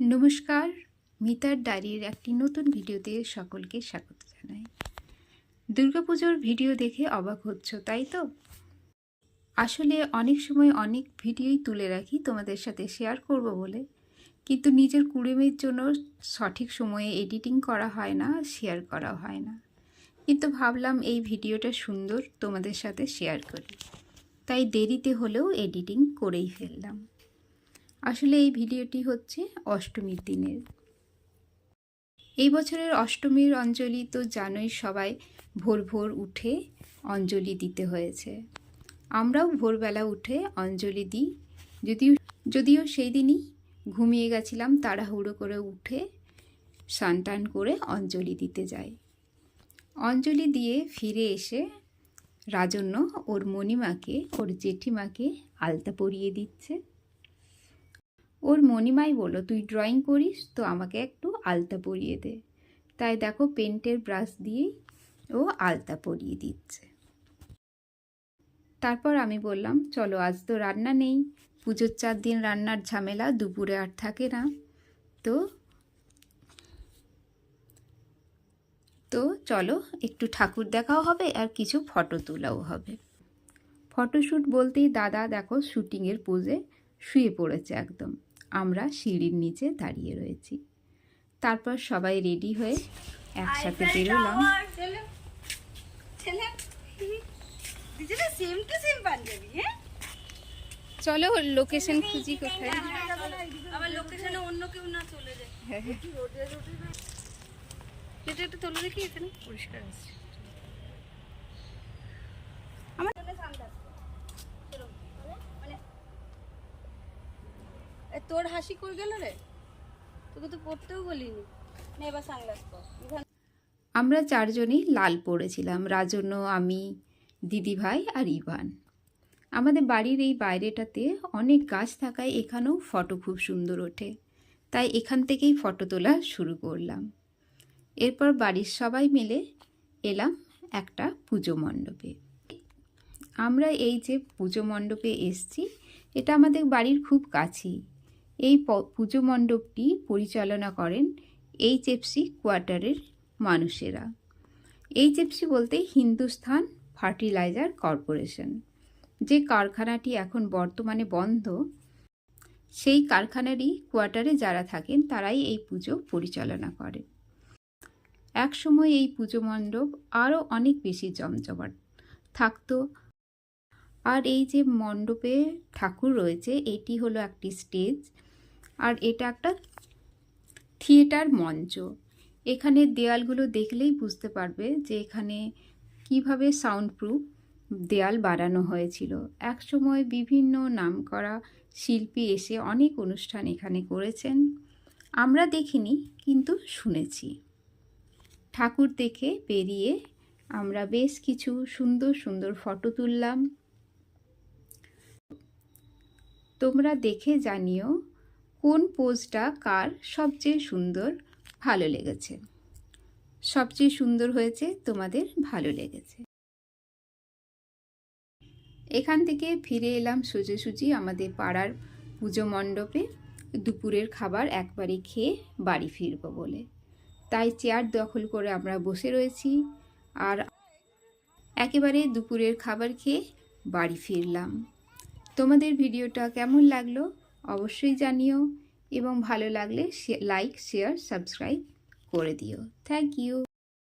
নমস্কার, মিতার ডায়েরির একটি নতুন ভিডিওতে সকলকে স্বাগত জানাই। দুর্গাপুজোর ভিডিও দেখে অবাক হচ্ছ, তাই তো? আসলে অনেক সময় অনেক ভিডিওই তুলে রাখি, তোমাদের সাথে শেয়ার করব বলে। কিন্তু নিজের কুড়েমের জন্য সঠিক সময়ে এডিটিং করা হয় না, শেয়ার করা হয় না। কিন্তু ভাবলাম এই ভিডিওটা সুন্দর তোমাদের সাথে শেয়ার করি। তাই দেরিতে হলেও এডিটিং করেই ফেললাম। আসলে এই ভিডিওটি হচ্ছে অষ্টমীর দিনের। এই বছরের অষ্টমীর অঞ্জলি তো জানোই সবাই, ভোর ভোর উঠে অঞ্জলি দিতে হয়েছে। আমরাও ভোরবেলা উঠে অঞ্জলি দিই, যদিও যদিও সেই দিনই ঘুমিয়ে গেছিলাম, তাড়াহুড়ো করে উঠে স্নান করে অঞ্জলি দিতে যাই। অঞ্জলি দিয়ে ফিরে এসে রাজন্য ওর মণিমাকে, ওর জেঠিমাকে আলতা পরিয়ে দিচ্ছে। ওর মণিমাই বলো তুই ড্রয়িং করিস তো আমাকে একটু আলতা পরিয়ে দে। তাই দেখো পেন্টের ব্রাশ দিয়েই ও আলতা পরিয়ে দিচ্ছে। তারপর আমি বললাম, চলো, আজ তো রান্না নেই। পুজোর চার দিন রান্নার ঝামেলা, দুপুরে আর থাকে না। তো তো চলো, একটু ঠাকুর দেখাও হবে আর কিছু ফটো তোলাও হবে। ফটোশ্যুট বলতেই দাদা দেখো শুটিংয়ের পোজে শুয়ে পড়েছে একদম। আমরা সিঁড়ির নিচে দাঁড়িয়ে রয়েছি। তারপর সবাই রেডি হয়ে একসাথে বেরোলাম। সেম টু সেম পাঞ্জাবি হ্যাঁ? চলো লোকেশন খুঁজি কোথায়। আবার লোকেশনে অন্য কেউ না চলে যায়। এটা একটু তোলে দেখি এখানে। পরিষ্কার আছে। আমার তোর হাসি কই গেল রে? তোকে তো পড়তেও বলিনি। এবার সানগ্লাস পর। আমরা চারজনই লাল পড়েছিলাম, রাজন্য, আমি, দিদিভাই আর ইভান। আমাদের বাড়ির এই বাইরেটাতে অনেক গাছ থাকায় এখানেও ফটো খুব সুন্দর ওঠে। তাই এখান থেকেই ফটো তোলা শুরু করলাম। এরপর বাড়ির সবাই মিলে এলাম একটা পুজো মণ্ডপে। আমরা এই যে পুজো মণ্ডপে এসছি, এটা আমাদের বাড়ির খুব কাছেই। এই পুজো মণ্ডপটি পরিচালনা করেন এইচএফসি কোয়ার্টারের মানুষেরা। এইচএফসি বলতে হিন্দুস্থান ফার্টিলাইজার কর্পোরেশন। যে কারখানাটি এখন বর্তমানে বন্ধ, সেই কারখানারই কোয়ার্টারে যারা থাকেন তারাই এই পুজো পরিচালনা করেন। একসময় এই পুজো মণ্ডপ আরও অনেক বেশি জমজমাট থাকতো। আর এই যে মণ্ডপে ঠাকুর রয়েছে, এটি হলো একটি স্টেজ। আর এটা একটা থিয়েটার মঞ্চ। এখানে দেয়ালগুলো দেখলেই বুঝতে পারবে যে এখানে কীভাবে সাউন্ড প্রুফ দেয়াল বানানো হয়েছিল। একসময় বিভিন্ন নামকরা শিল্পী এসে অনেক অনুষ্ঠান এখানে করেছেন। আমরা দেখিনি, কিন্তু শুনেছি। ঠাকুর দেখে বেরিয়ে আমরা বেশ কিছু সুন্দর সুন্দর ফটো তুললাম। তোমরা দেখে জানিও কোন পোজটা কার সবচেয়ে সুন্দর? ভালো লেগেছে। সবচেয়ে সুন্দর হয়েছে তোমাদের ভালো লেগেছে। এখান থেকে ফিরে এলাম সোজাসুজি আমাদের পাড়ার পুজো মণ্ডপে। দুপুরের খাবার একবারে খেয়ে বাড়ি ফিরব বলে। তাই চেয়ার দখল করে আমরা বসে রয়েছি আর একেবারে দুপুরের খাবার খেয়ে বাড়ি ফিরলাম। তোমাদের ভিডিওটা কেমন লাগল? অবশ্যই জানিও এবং ভালো লাগলে লাইক শেয়ার সাবস্ক্রাইব করে দিও। Thank you